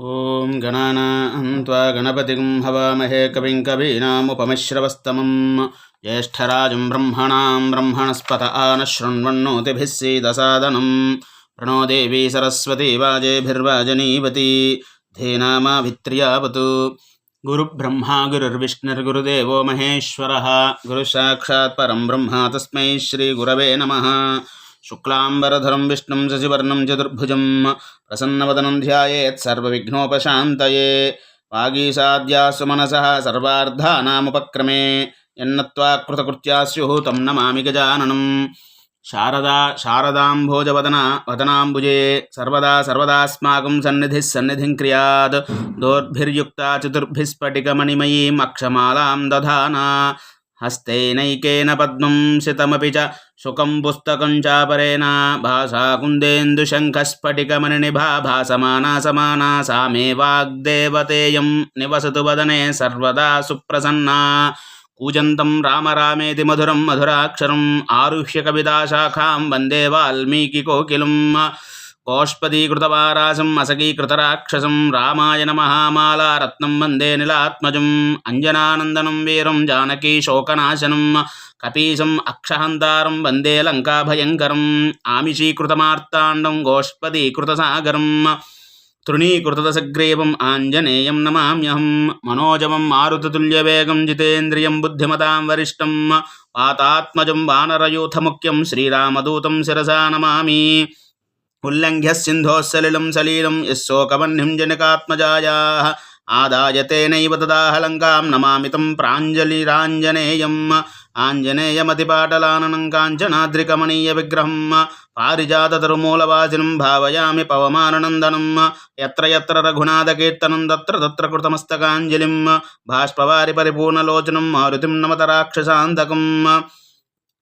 ॐ गणानां त्वा गणपतिं हवामहे कविं कवीनामुपमिश्रवस्तमं ज्येष्ठराजं ब्रह्मणां ब्रह्मणस्पत आनशृण्वन्नोतिभिः सीदसादनं प्रणो देवी सरस्वती वाजेभिर्वाजनीवती धेनामाभित्र्यावतु गुरुब्रह्मा गुरुर्विष्णुर्गुरुदेवो महेश्वरः गुरुसाक्षात् परं ब्रह्म तस्मै श्रीगुरवे नमः శుక్లాంబరధరం విష్ణుం శశివర్ణం చతుర్భుజం ప్రసన్నవదనం ధ్యాయేత్సర్వవిఘ్నోపశాంతయే వాగీసాద్యాసు మనస సర్వార్థానాముపక్రమే ఎన్నత్వా కృతకృత్యా స్యుః తం నమామి గజాననం శారదా శారదాంభోజవదన వదనాంబుజే సర్వదా సర్వదాస్మాకం సన్నిధి సన్నిధిం క్రియాత్ దోర్భిర్యుక్త చతుర్భిస్ఫటికమణిమయీం అక్షమాలాం దధానా హస్తేనైకేన పద్మం శతమపి చ సుఖం పుస్తకం చాపరేణ భాషా కుందేందు శంఖస్ఫటికమని నిభాభాసమానా సమానా సామే వాగ్దేవతేయం నివసతు వదనే సర్వదా సుప్రసన్నా. కూజంతం రామరామేతి మధురం మధురాక్షరం ఆరుహ్య కవితాశాఖాం వందే వాల్మీకి కోకిలం. కోష్పదీకృతవారాసం అసకీకృతరాక్షసం రామాయణ మహామాల రత్నం వందే నిలాత్మజం అంజనానందనం వీరం జానకీ శోకనాశనం కపీశం అక్షహంతారం వందే లంకాభయంకరం ఆమిషీకృతమార్తాండం గోష్పదీకృత గోష్పదీకృతసాగరం తృణీకృతదశగ్రీవం ఆంజనేయం నమామ్యహం మనోజమం మారుతతుల్యవేగం జితేంద్రియం బుద్ధిమతాం వరిష్టం వాతాత్మజం వానరయూథముఖ్యం శ్రీరామదూతం శిరసా నమామి ఉల్లంఘ్య సింధో సలిలం సలీలం యశోకవన్నిం జనకాత్మజాయా ఆదాయ తేనైవ తదాహలంకాం నమామితం ప్రాంజలిరాంజనేయం ఆంజనేయమతిపాటలాననం కాంచనాద్రికమణీయ విగ్రహం పారిజాతరుమూలవాసినం భావయామి పవమానందనం ఎత్ర ఎత్ర రఘునాథకీర్తనం తత్ర తత్ర కృతమస్తకాంజలిం బాష్పవారి పరిపూర్ణలోచనం మారుతిం నమత రాక్షసాంతకం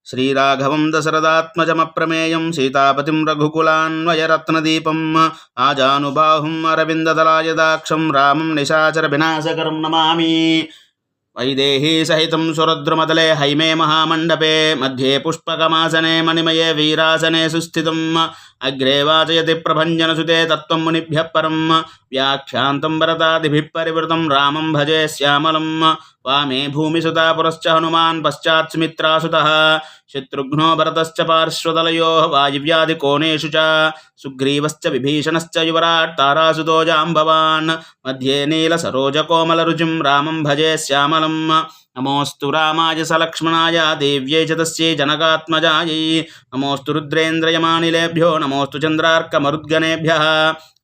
శ్రీరాఘవం దశరథాత్మజమప్రమేయం సీతాపతిం రఘుకులాన్వయరత్నదీపం ఆజానుబాహుం అరవిందదలాయదాక్షం రామం నిశాచర వినాశకరం నమామి. వైదేహీ సహితం సురద్రుమదలే హైమే మహామండపే మధ్యే పుష్పకమాసనే మణిమయే వీరాసనే సుస్థితం. అగ్రే వాచయతి ప్రభంజనసుతే తత్వం మునిభ్య పరం. व्याख्यान्तं भरतादिभिः परिवृतं रामं भजे श्यामलं वामे भूमिसुता पुरश्च हनुमान् पश्चात् सुमित्रासुतः शत्रुघ्नो भरतश्च पार्श्वदलयोः वायव्यादिकोणेषु च सुग्रीवश्च विभीषणश्च युवराट् तारासुतो जाम्बवान् मध्ये नीलसरोजकोमलरुचिं रामं भजे నమోస్తు రామాయ సలక్ష్మణాయ దేవ్యై చతస్యై జనకాత్మజాయై. నమోస్తు రుద్రేంద్రయమానిలేభ్యో నమోస్తు చంద్రార్కమరుద్గణేభ్య.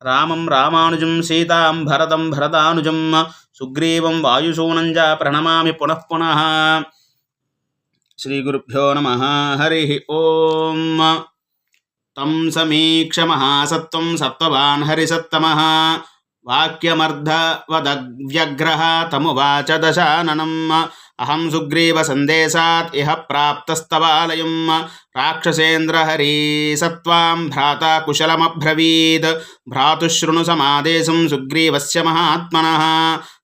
రామం రామానుజం సీతాం భరతం భరతానుజం. సుగ్రీవం వాయుశూనం చ ప్రణమామి పునః పునః. శ్రీగురుభ్యో నమ హరి ఓం. తం సమీక్ష మహాసత్వం సప్తవాన్ హరిసత్తమ. వాక్యమర్ధవదవ్యగ్రహ తమువాచ దశాననం. అహం సుగ్రీవ సందేశాత్ ఇహ ప్రాప్తస్తవాలయం. రాక్షసేంద్రహరీ సత్వాం భ్రాత కుశలమబ్రవీద్. భ్రాతుశృణు సమాదేశం సుగ్రీవస్ మహాత్మన.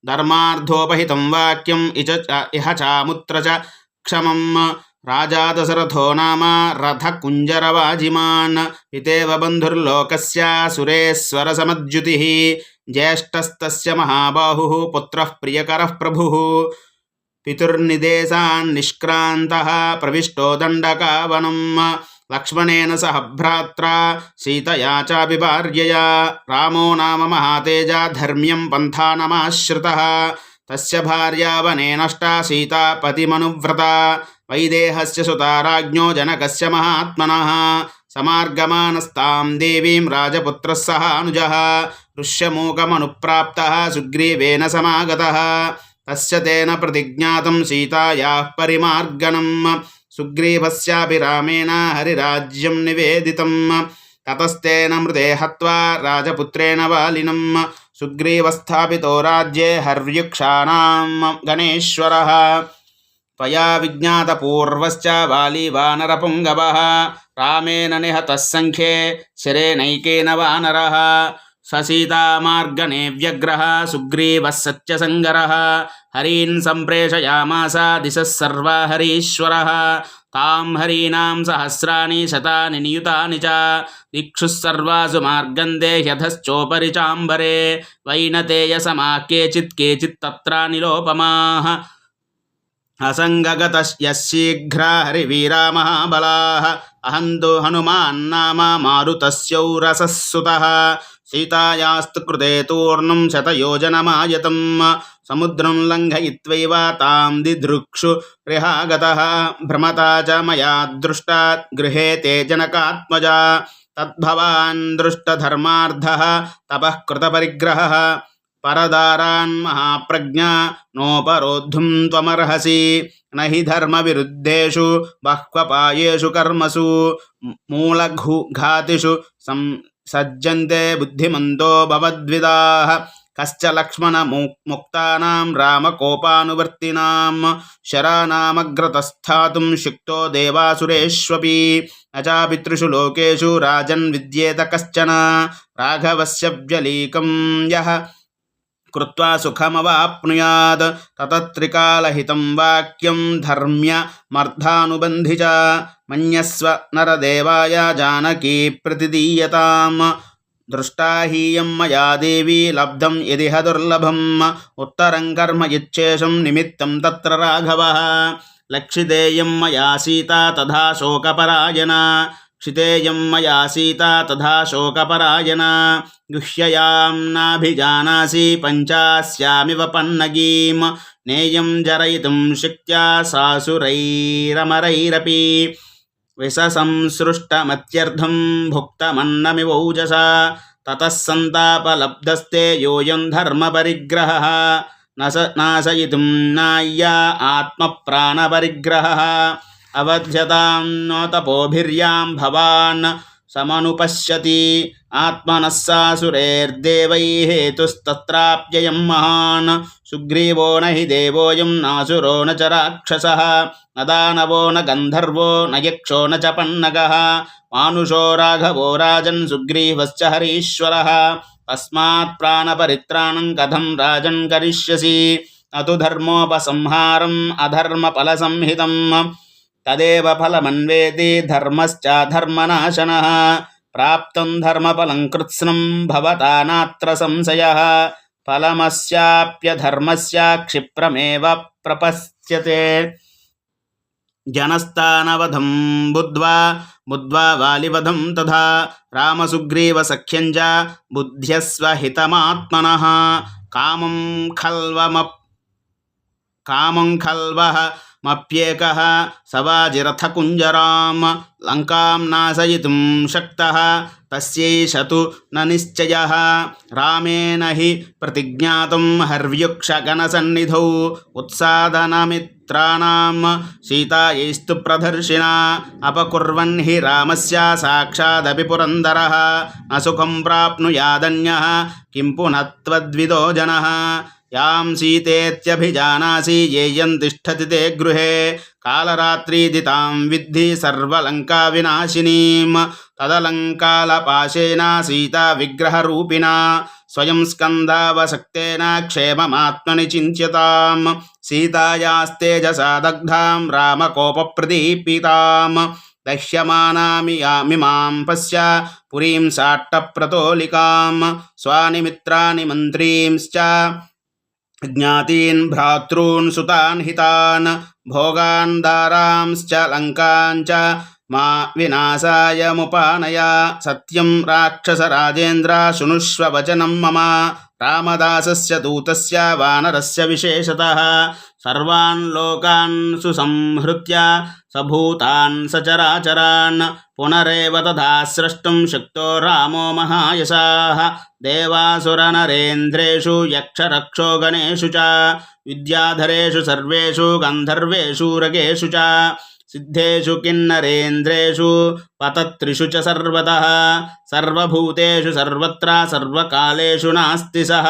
ధర్మార్థోపహితం వాక్యం ఇచ ఇహ చాముత్ర క్షమం. రాజా దశరథో నామ రథకుంజరవాజిమాన్ పితేవ బంధుర్లోకస్య సురేశ్వరసమద్యుతి జ్యేష్ఠస్త మహాబాహు పుత్ర ప్రియకర ప్రభు. प्रभुः पितुर्निदेशान्निष्क्रान्तः प्रविष्टो दण्डकावनं लक्ष्मणेन सह भ्रात्रा सीतया चापि भार्यया रामो नाम महातेजा धर्म्यं पन्थानमाश्रितः। तस्य भार्या वने सीता पतिमनुव्रता। वैदेहस्य सुता राज्ञो जनकस्य महात्मनः। समार्गमानस्तां देवीं राजपुत्रः सह अनुजः ऋष्यमूकमनुप्राप्तः सुग्रीवेन समागतः। तस्य तेन प्रतिज्ञातं सीतायाः परिमार्गणं सुग्रीवस्यापि रामेण हरिराज्यं निवेदितं ततस्तेन मृते हत्वा राजपुत्रेण वालिनं सुग्रीवस्थापितो राज्ये हर्युक्षाणां गणेश्वरः त्वया विज्ञातपूर्वश्च वाली वानरपुङ्गवः रामेण निहतः सङ्ख्ये शिरेणैकेन वानरः ససీతామార్గనే వ్యగ్రహ సుగ్రీవः సత్యసంగరः హరీన్ సంప్రేషయామాస దిశः సర్వహరీశ్వరः తాం హరీనాం సహస్రాణి శతాని నియుతాని చ దిక్షుः సర్వాసు మార్గం దేహ్యధశ్చోపరి చాంబరే వైనతేయ సమా కేచిత్ కేచిత్తత్రా నిలోపమాః అసంగగతీఘ్రహరివీరా మహాబలా అహంతో హనుమాన్నామ మారుతస్యౌరసస్సుత సీతాయాస్తు కృతే తూర్ణం శతయోజనమాయతం సముద్రం లంఘయిత్వైవ తాం దిదృక్షు రిహాగత భ్రమత చ మయా దృష్టా గృహే తే జనకాత్మజ తద్భవాన్ దృష్టధర్మార్థ తపఃకృతపరిగ్రహ तद्भवान् दृष्टधर्मार्धः तपः कृतपरिग्रहः परदारान् महाप्रज्ञा नोपरोद्धुं त्वमर्हसि न हि धर्मविरुद्धेषु बह्वपायेषु कर्मसु मूलघातिषु सं सज्जन्ते बुद्धिमन्तो भवद्विदाः कश्च लक्ष्मणमुक्तानां रामकोपानुवर्तिनां शरानामग्रतस्थातुं शिक्तो देवासुरेष्वपि न चापितृषु लोकेषु राजन् विद्येत कश्चन राघवस्य व्यलीकं यः కృత్వా సుఖమవాప్నుయాద్ తతత్రికాలహితం వాక్యం ధర్మ్య మర్థానుబంధి చ మన్యస్వ నరదేవాయ జానకీ ప్రతిదీయతాం దృష్టా హీయం మయా దేవీ లబ్ధం ఇదిహ దుర్లభం ఉత్తరం కర్మ ఇచ్చేషం నిమిత్తం తత్ర రాఘవ లక్షిదేయం మయా సీత తథా శోకపరాయణ क्षितेयं मया सीता तथा शोकपरायणा गुह्ययां नाभिजानासि पञ्चास्यामिव पन्नगीं नेयं जरयितुं शक्त्या सासुरैरमरैरपि विससंसृष्टमत्यर्थं भुक्तमन्नमिवौजसा ततः सन्तापलब्धस्ते योऽयं धर्मपरिग्रहः न स नाशयितुं नाय्या आत्मप्राणपरिग्रहः अवध्यतां न तपोभिर्यां भवान् समनुपश्यति आत्मनः सासुरेर्देवैः हेतुस्तत्राप्ययं महान् सुग्रीवो न हि देवोऽयं नासुरो न च राक्षसः न दानवो न गन्धर्वो न यक्षो न च पन्नगः मानुषो राघवो राजन् सुग्रीवश्च हरीश्वरः तस्मात् प्राणपरित्राणं कथं राजन् करिष्यसि न तु धर्मोपसंहारम् अधर्मफलसंहितम् తదేవ ఫలమన్వేది ధర్మశ్చాధర్మనాశన. ప్రాప్తం ధర్మఫలం కృత్స్నం భవతా నాత్ర సంశయ. ఫలమస్యాప్యధర్మస్య క్షిప్రమేవ ప్రపశ్యతే. జనస్థానవధం బుద్ధ్వా బుద్ధ్వా వాలివధం తథా. రామసుగ్రీవసఖ్యంజ బుద్ధ్యస్వహితమాత్మన. కామం ఖల్వమ కామం ఖల్వ మప్యేక సవాజిరథకుంజరాం లంకాం నాశయితుం శక్త తస్యైషతు న నిశ్చయ రామేణ హి ప్రతిజ్ఞాతం హర్వ్యుక్షగణసన్నిధౌ ఉత్సాధనమిత్రాణం సీతాయైస్తు ప్రదర్శిన అపకుర్వన్ హి రామస్య సాక్షాదపి పురందర న సుఖం ప్రాప్నుయాదన్య కిం పునత్వద్విదో జన యాం సీతేత్యభిజానాసి యేయం తిష్టతి తే గృహే కాలరాత్రీదితాం విద్ధి సర్వలంకా వినాశినీం తదలంకాలపాశేన సీతా విగ్రహరూపిణ స్వయం స్కందావసక్తేన క్షేమమాత్మని చింత్యతాం సీతాయాస్తేజసా దగ్ధాం రామకోపప్రదీపితాం. దహ్యమానామియామిమాం పశ్య పురీం సాట్టప్రతోలికాం. స్వానిమిత్రాని మంత్రీంశ్చ ज्ञातीन् भ्रातॄन् सुतान् हितान् भोगान् दारांश्च लङ्कान् మా వినాశాయముపానయ సత్యం రాక్షసరాజేంద్ర శృణుష్వ వచనం మమ. రామదాసస్య దూతస్య వానరస్య విశేషతः. సర్వాన్ లోకాన్ సుసంహృత్య. సభూతాన్ సచరాచరాన్. పునరేవ తథా స్రష్టం శక్తో రామో మహాయశాः. దేవాసురనరేంద్రేషు యక్షరక్షోగణేషు చ. విద్యాధరేషు సర్వేషు గంధర్వేషు రగేషు చ. సిద్ధేషు కిన్నరేంద్రేషు పతత్రిషు చ సర్వత సర్వభూతేషు సర్వత్ర సర్వకాలేషు నాస్తి సహ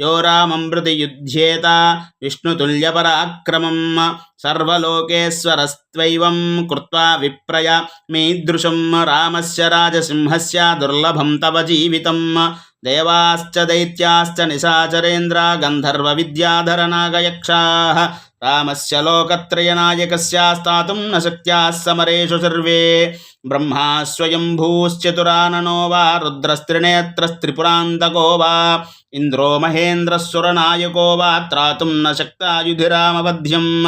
యో రామమృతి యుధ్యేత విష్ణుతుల్యపరాక్రమం సర్వలోకేశ్వరస్త్వైవం కృత్వా విప్రయ మీదృశం రామస్య రాజసింహస్య దుర్లభం తవ జీవితం దేవాశ్చ దైత్యాశ్చ నిశాచరేంద్ర గంధర్వ విద్యాధరనాగయక్షా రామస్య లోకత్రయనాయకస్యాస్తాతుం న శక్త్యాः సమరేషు సర్వే. బ్రహ్మా స్వయంభూశ్చతురాననో వా రుద్రస్త్రినేత్రస్త్రిపురాంతకో వా. ఇంద్రో మహేంద్రస్సురనాయకో వా త్రాతుం న శక్తాయుధిరామవధ్యం.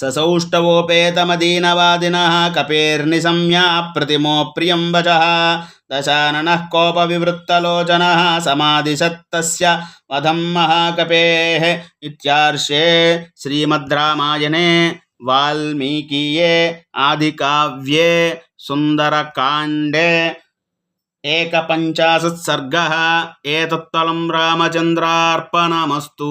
ससौष्टवोपेतमदीनवादिनः कपेर्निसंज्ञा प्रतिमो प्रियं वचः दशाननः कोपविवृत्तलोचनः समादिशत्तस्य वधं महाकपेः इत्यार्षे श्रीमद्रामायणे वाल्मीकीये आदिकाव्ये सुन्दरकाण्डे एकपञ्चाशत् सर्गः एतत्तलं रामचन्द्रार्पणमस्तु